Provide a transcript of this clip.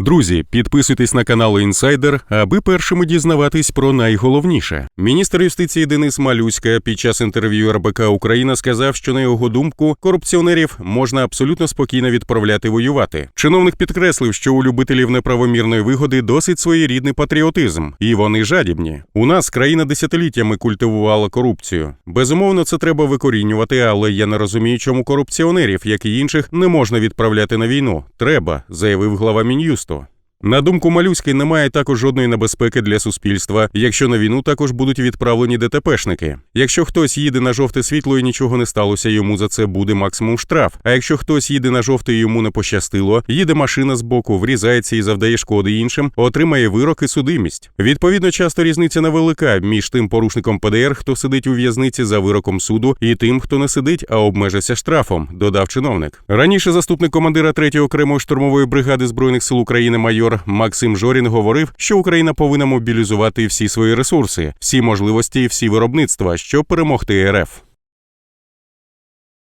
Друзі, підписуйтесь на канал Інсайдер, аби першими дізнаватись про найголовніше. Міністр юстиції Денис Малюська під час інтерв'ю РБК Україна сказав, що на його думку корупціонерів можна абсолютно спокійно відправляти воювати. Чиновник підкреслив, що у любителів неправомірної вигоди досить своєрідний патріотизм, і вони жадібні. У нас країна десятиліттями культивувала корупцію. Безумовно, це треба викорінювати, але я не розумію, чому корупціонерів, як і інших, не можна відправляти на війну. Треба, заявив глава мін'юсту. На думку Малюськи, немає також жодної небезпеки для суспільства, якщо на війну також будуть відправлені ДТПшники. Якщо хтось їде на жовте світло і нічого не сталося, йому за це буде максимум штраф. А якщо хтось їде на жовте і йому не пощастило, їде машина з боку, врізається і завдає шкоди іншим, отримає вирок і судимість. Відповідно, часто різниця невелика між тим порушником ПДР, хто сидить у в'язниці за вироком суду, і тим, хто не сидить, а обмежився штрафом, додав чиновник. Раніше заступник командира 3-го окремої штурмової бригади збройних сил України майор Максим Жорін говорив, що Україна повинна мобілізувати всі свої ресурси, всі можливості всі виробництва, щоб перемогти РФ.